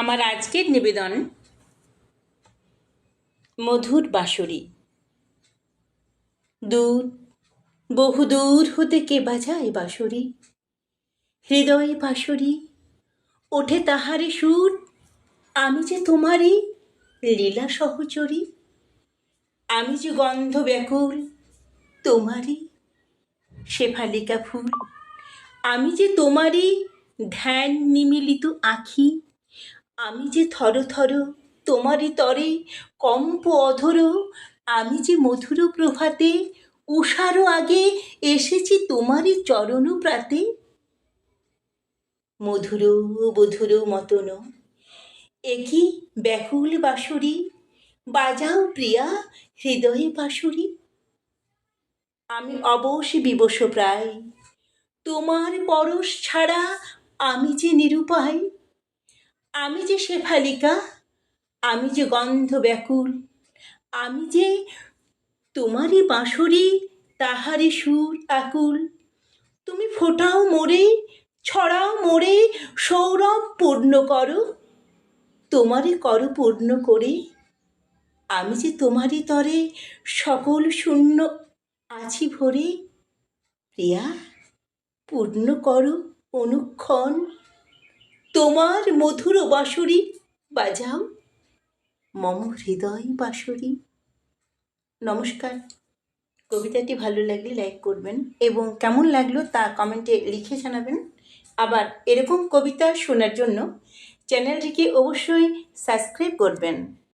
আমার আজকের নিবেদন মধুর বাঁশরি। দূর, বহু দূর হতে কে বাজায় বাঁশরি? হৃদয় বাঁশরি, ওঠে তাহারে সুর, আমি যে তোমারই লীলা সহচরী। আমি যে গন্ধ ব্যাকুল, তোমারই শেফালিকা ফুল। আমি যে তোমারই ধ্যান নিমিলিত আখি। আমি যে থর থর, তোমারই তরে কম্প অধর, আমি যে মধুর প্রভাতে উষারও আগে এসেছি তোমারই চরণ প্রাতে। মধুর বধুর মতন একই ব্যাকুল বাঁশরি? বাজাও প্রিয়া হৃদয়ে বাঁশরি। আমি অবশ বিবশ প্রায়, তোমার পরশ ছাড়া আমি যে নিরুপায়। আমি যে শেফালিকা, আমি যে গন্ধ ব্যাকুল আমি যে তোমারই বাঁশরি তাহারি সুর আকুল। তুমি ফোটাও মোরে, ছড়াও মোরে, সৌরভ পূর্ণ করো তোমারই কর পূর্ণ করে। আমি যে তোমারই তরে সকল শূন্য আছি ভরে, প্রিয়া, পূর্ণ করো অনুক্ষণ। তোমার মধুর বাঁশুরি বাজাও। মম হৃদয় বাঁশুরি। নমস্কার। কবিতাটি ভালো লাগলে লাইক করবেন এবং কেমন লাগল তা কমেন্টে লিখে জানাবেন। আবার এরকম কবিতা শোনার জন্য চ্যানেলটিকে অবশ্যই সাবস্ক্রাইব করবেন।